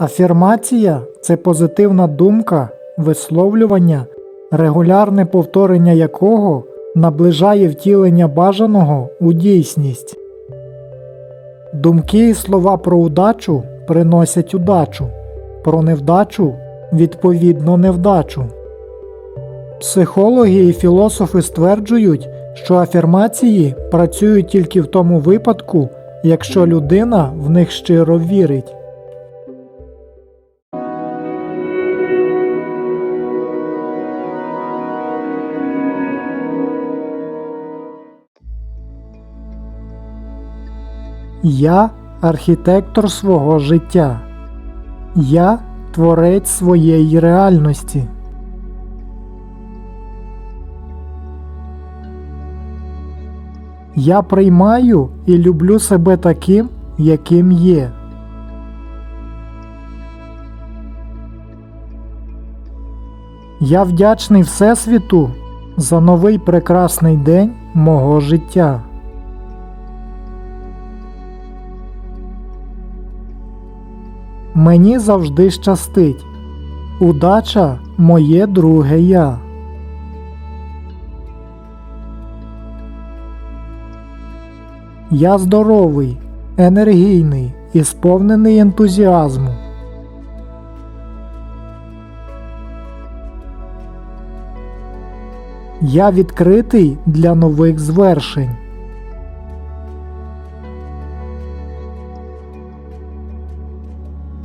Афірмація це позитивна думка, висловлювання, регулярне повторення якого наближає втілення бажаного у дійсність. Думки і слова про удачу приносять удачу, про невдачу відповідно невдачу. Психологи і філософи стверджують, що афірмації працюють тільки в тому випадку, якщо людина в них щиро вірить. Я архітектор свого життя. Я творець своєї реальності. Я приймаю і люблю себе таким, яким є. Я вдячний Всесвіту за новий прекрасний день мого життя. Мені завжди щастить. Удача моє друге я. Я здоровий, енергійний і сповнений ентузіазму. Я відкритий для нових звершень.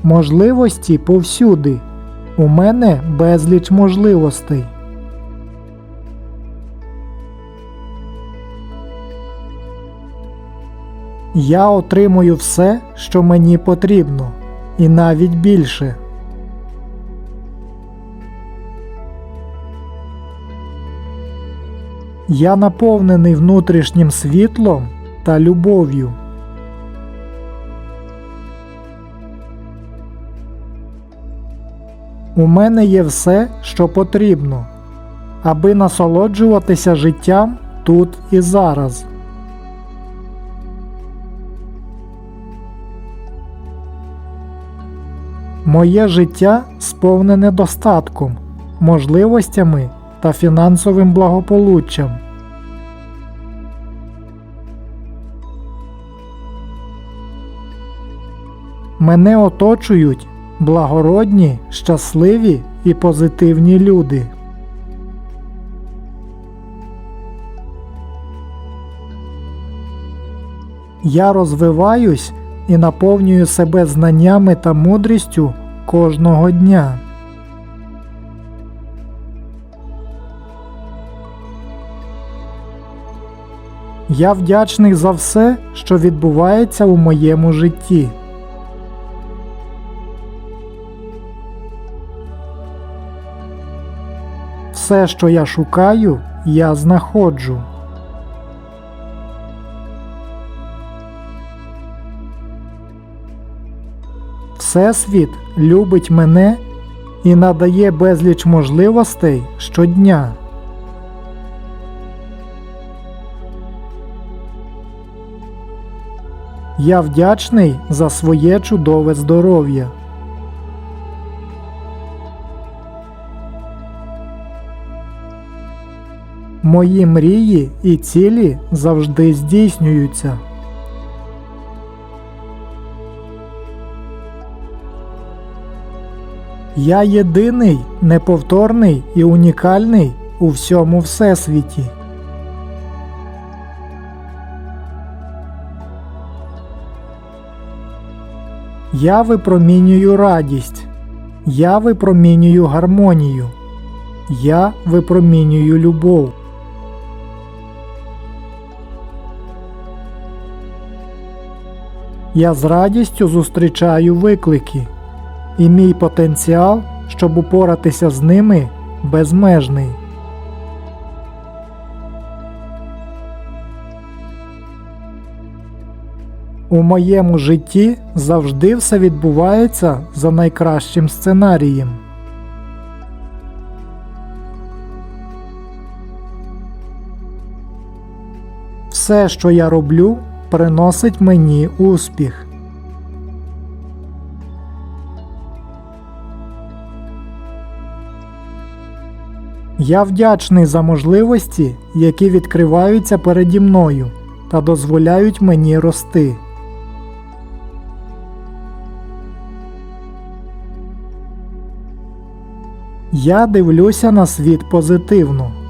Можливості повсюди. У мене безліч можливостей. Я отримую все, що мені потрібно, і навіть більше. Я наповнений внутрішнім світлом та любов'ю. У мене є все, що потрібно, аби насолоджуватися життям тут і зараз. Моє життя сповнене достатком, можливостями та фінансовим благополуччям. Мене оточують благородні, щасливі і позитивні люди. Я розвиваюсь і наповнюю себе знаннями та мудрістю кожного дня. Я вдячний за все, що відбувається у моєму житті. Все, що я шукаю, я знаходжу. Всесвіт любить мене і надає безліч можливостей щодня. Я вдячний за своє чудове здоров'я. Мої мрії і цілі завжди здійснюються. Я єдиний, неповторний і унікальний у всьому всесвіті. Я випромінюю радість. Я випромінюю гармонію. Я випромінюю любов. Я з радістю зустрічаю виклики, і мій потенціал, щоб упоратися з ними, безмежний. У моєму житті завжди все відбувається за найкращим сценарієм. Все, що я роблю, приносить мені успіх. Я вдячний за можливості, які відкриваються переді мною та дозволяють мені рости. Я дивлюся на світ позитивно.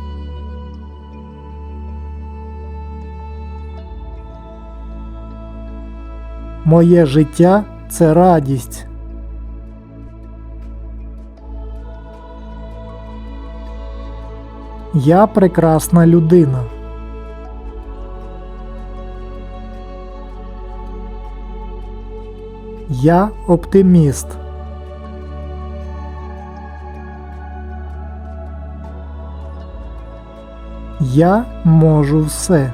Моє життя це радість. Я прекрасна людина. Я оптиміст. Я можу все.